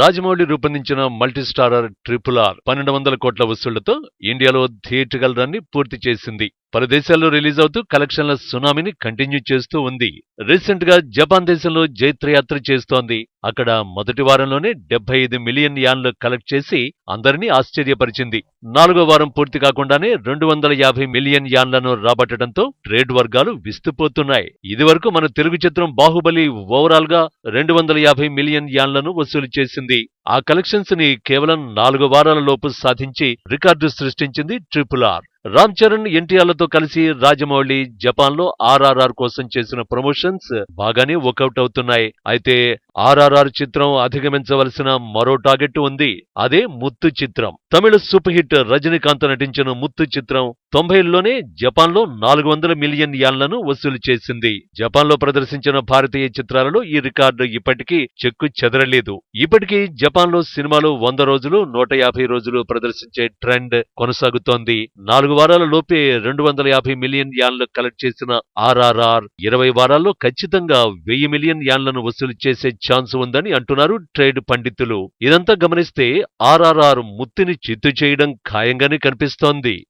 రాజమౌళి రూపొందించిన multistarrer triple R పన్నెండు వందల కోట్ల వసూళ్ళతో ఇండియాలో థియేట్రికల్ రన్ని పూర్తి చేసింది. పలు దేశాల్లో రిలీజ్ అవుతూ కలెక్షన్ల సునామీని కంటిన్యూ చేస్తూ ఉంది. రీసెంట్గా జపాన్ దేశంలో జైత్రయాత్ర చేస్తోంది. అక్కడ మొదటి వారంలోనే డెబ్బై ఐదు మిలియన్ యాన్లు కలెక్ట్ చేసి అందరినీ ఆశ్చర్యపరిచింది. నాలుగో వారం పూర్తి కాకుండానే రెండు వందల యాభై మిలియన్ యాన్లను రాబట్టడంతో ట్రేడ్ వర్గాలు విస్తుపోతున్నాయి. ఇదివరకు మన తెలుగు చిత్రం బాహుబలి ఓవరాల్గా రెండు వందల యాభై మిలియన్ యాన్లను వసూలు చేసింది. ఆ కలెక్షన్స్ని కేవలం నాలుగు వారాల లోపు సాధించి రికార్డు సృష్టించింది ట్రిపుల్ ఆర్. రామ్ చరణ్ ఎన్టీఆర్లతో కలిసి రాజమౌళి జపాన్లో ఆర్ఆర్ఆర్ కోసం చేసిన ప్రమోషన్స్ బాగానే వర్కౌట్ అవుతున్నాయి. అయితే ఆర్ఆర్ఆర్ చిత్రం అధిగమించవలసిన మరో టార్గెట్ ఉంది. అదే ముత్తు చిత్రం. తమిళ సూపర్ హిట్ రజనీకాంత్ నటించిన ముత్తు చిత్రం తొంభైల్లోనే జపాన్లో నాలుగు వందల మిలియన్ యాన్లను వసూలు చేసింది. జపాన్లో ప్రదర్శించిన భారతీయ చిత్రాలలో ఈ రికార్డు ఇప్పటికీ చెక్కు చెదరలేదు. ఇప్పటికీ జపాన్లో సినిమాలు వంద రోజులు నూట యాభై రోజులు ప్రదర్శించే ట్రెండ్ కొనసాగుతోంది. నాలుగు వారాల లోపే రెండు వందల యాభై మిలియన్ యాన్లు కలెక్ట్ చేసిన ఆర్ఆర్ఆర్ ఇరవై వారాల్లో ఖచ్చితంగా వెయ్యి మిలియన్ యాన్లను వసూలు చేసే ఛాన్స్ ఉందని అంటున్నారు ట్రేడ్ పండితులు. ఇదంతా గమనిస్తే ఆర్ఆర్ఆర్ ముత్తిని చిత్తు చేయడం ఖాయంగానే కనిపిస్తోంది.